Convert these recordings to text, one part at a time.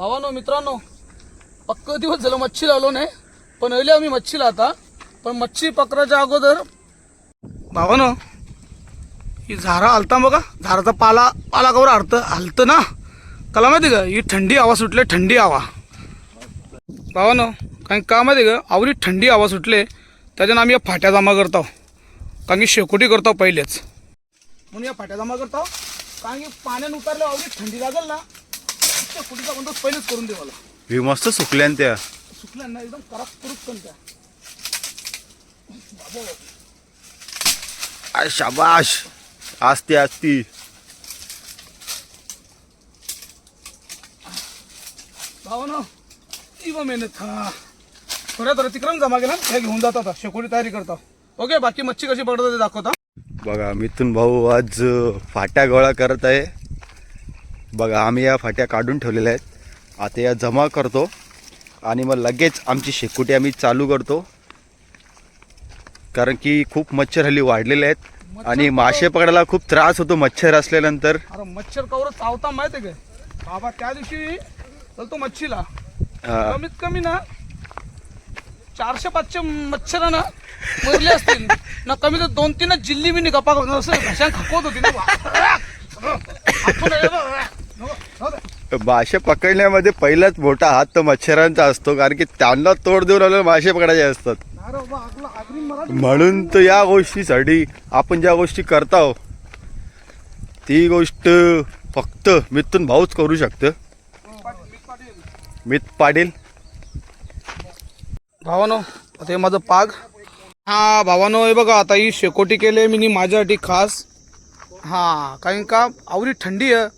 भावानो मित्रांनो पक्क दिवस झालं मच्छी लावलो नाही पण अहिले आम्ही मच्छीला आता पण मच्छी पकडायच्या अगोदर भावानो ही झारा हलता बघा. झाराचा पाला पाला कवर हलतं हलतं ना. कला माहिती का? ही थंडी हवा सुटले थंडी हवा. भावानो कारण का माहिती का? आवडी थंडी हवा सुटले त्याच्यानं आम्ही या फाट्या जमा करतो. कारण की शेकोटी करतो पहिलेच. म्हणून या फाट्या जमा करतो. कारण की पाण्यानं उतरलं आवडी थंडी लागेल ना. बंदोबस्त पहिलेच करून दे मला. ही मस्त सुकल्या न त्या. सुकल्या ना एकदम पण त्या. आय शाबाश. असती असती भावानो ती बा मेहनत हा. थोड्या थोड्या तिकडून जमा केला हे घेऊन शेकोटी तयारी करतो. ओके बाकी मच्छी कशी पडतात ते दाखवता. बघा मिथून भाऊ आज अ, फाट्या गोळा करत आहे. बघा आम्ही या फाट्या काढून ठेवलेल्या आहेत. आता या जमा करतो आणि मग लगेच आमची शेकोटी आम्ही चालू करतो. कारण की खूप मच्छर हल्ली वाढलेले आहेत आणि मासे पकडायला खूप त्रास होतो मच्छर असल्यानंतर. अरे मच्छर कवर चावता माहिती आहे काय बाबा त्या दिवशी चलतो मच्छीला. कमीत कमी ना चारशे पाचशे मच्छर ना मरले असतील. ना कमी तर दोन तीन जिल्ली मी गप्पा असं घशान खपवत होती ना. मासे पकडण्यामध्ये पहिलाच मोठा हात तर मच्छरांचा असतो कारण की त्यांना तोड देऊन आपल्याला मासे पकडायचे असतात. म्हणून तर या गोष्टीसाठी आपण ज्या गोष्टी करतो ती गोष्ट फक्त मिथून भाऊच करू शकतो. मित पाटील. भावानो आता हे माझं पाग. हा भावानो हे बघा आता ही शेकोटी केले मी माझ्यासाठी खास. हा कारण का आवडी थंडी आहे.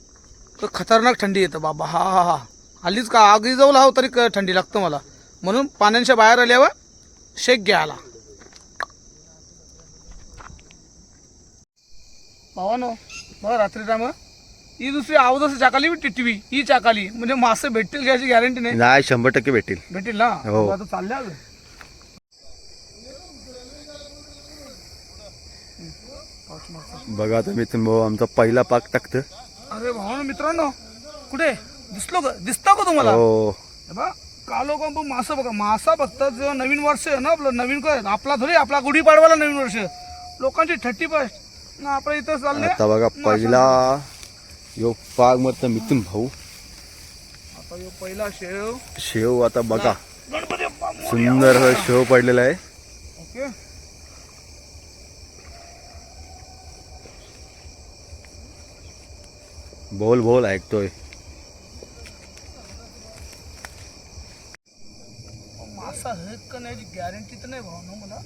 तर खतरनाक थंडी येतं बाबा. हा हा हा. हल्लीच का आगी जाऊ लाव तरी थंडी लागतं मला. म्हणून पाण्याच्या बाहेर आल्यावर शेक घ्यायला. भावानो बघा रात्री टाइम ही दुसरी आवाज चाकाली बी टिटवी. ही चाकाली. म्हणजे मासे भेटतील घ्यायची गॅरंटी नाही? नाही शंभर टक्के भेटेल भेटेल ना? हो. आता चालल्या मारतो. बघा आता भाऊ आमचा पहिला पाक टाकतं. अरे भाऊ मित्रांनो कुठे? दिसलो का दिसतो का तुम्हाला? हो. बघा कालो का पण मासा बघा मासा बघतात जेव्हा नवीन वर्ष आहे ना आपलं नवीन काय आपला थोडी आपला गुढीपाडवाला नवीन वर्ष. लोकांची थर्टी फर्स्ट ना आपलं इथं चाललंय. आता बघा पहिला यो पाक मत मिथून भाऊ. आता ह्यो पहिला शेव. शेव आता बघा. गणपती बाप्पा मोरया. सुंदर शेव पडलेला आहे. ओके. बोल बोल ऐकतोय. मासा आहे का नाही याची गॅरंटी तर नाही भाऊ ना मला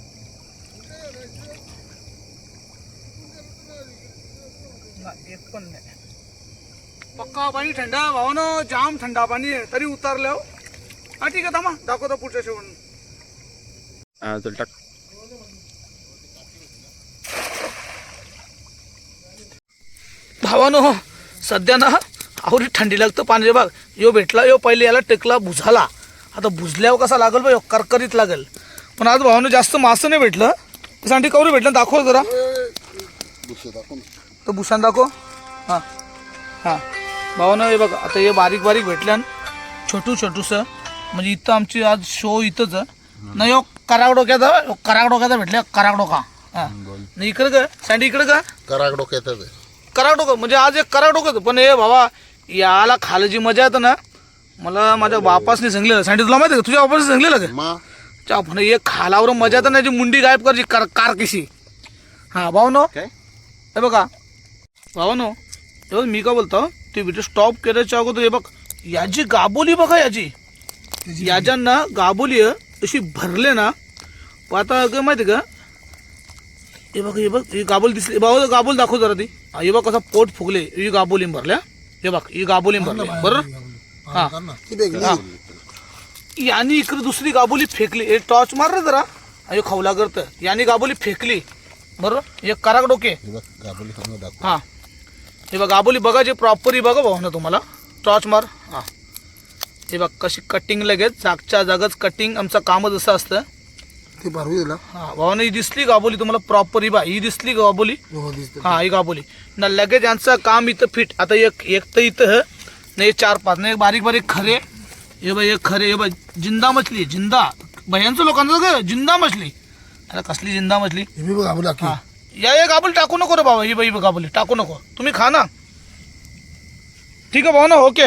एक पण नाही पक्का पाणी थंडा भावानं जाम थंडा पाणी आहे तरी उतारलं हो. हा ठीक आहे थांबा दाखवतो पुढच्या शेवण। हा, चल टाक। भावानो सध्या ना आवडी थंडी लागतं पाणी भाग यो भेटला यो पहिले याला टेकला भुजाला आता भुजल्यावर कसा लागेल बा यो करकरीत लागेल. पण आज भावानं जास्त मासं नाही भेटलं. त्यासाठी कवरी भेटलं दाखव जरा. तर भुसान दाखव. हां. हां. भावानं हे बघा आता हे बारीक बारीक भेटल्यान छोटू छोटूसं म्हणजे इथं आमची आज शो इथंच. नाही यो करागडोक्याचा करागडोक्याचा यो कराग भेटल्या कराग डोका हां. नाही इकडं का सँडी इकडं का कराग डोक्यात आहे. कराग डोकं म्हणजे आज एक कराग डोकं होतं. पण हे बाबा याला खायला जी मजा येतं ना मला माझ्या बापासने सांगलेलं सँडी तुला माहिती आहे का? तुझ्या बापाने सांगलेलं का? मा. च्या पण एक खालावर मजा येतं ना जी मुंडी गायब करायची कार कार कशी हां भाऊ नो काय? हे बघा. भाऊ नो हे बघ मी का बोलतो? ते व्हिडिओ स्टॉप करायच्या अगोदर हे बघ याची गाबोली बघा याची. याच्यानं गाबोली आहे, अशी भरले ना पण आता काय माहिती का? हे बघ हे बघ ही गाबोली दिसली. भाऊ गाबोल दाखव जरा ती. हा, हे बघ कसा पोट फुगले. ही गाबोलीम भरल्या. हे बघ ही गाबोलीम भरले बरोबर हा हा. यानी इकडे दुसरी गाबोली फेकली. हे टॉर्च मार रे जरा. अयो खवला करत यानी गाबोली फेकली. बरोबर एक कराक डोके. हे. हा. हे बघ गाबोली बघा जे प्रॉपरी बघा भाऊ ना तुम्हाला. टॉर्च मार. हा. हे बघ कशी कटिंग लगेच. जागच्या जागच कटिंग आमचं कामच असं असतं. ती भरवी दिला. हा भावानं ही दिसली गाबोली तुम्हाला प्रॉपरी बा ही दिसली गाबोली हो दिसते. हा ही गाबोली ना लगेच यांचं काम इथं फिट आता एक एक तर इथं नाही चार पाच नाही बारीक बारीक खरे. हे बाई हे खरे हे बाई ज़िंदा मछली ज़िंदा. भयांचं लोकांचं ग ज़िंदा मछली. अरे कसली ज़िंदा मछली? हे बी बघ आबोली हा. या एक गाबुली टाकू नको रे बाबा ही बाई गाबुली. टाकू नको. तुम्ही खा ना. ठीक आहे भाऊ ना ओके.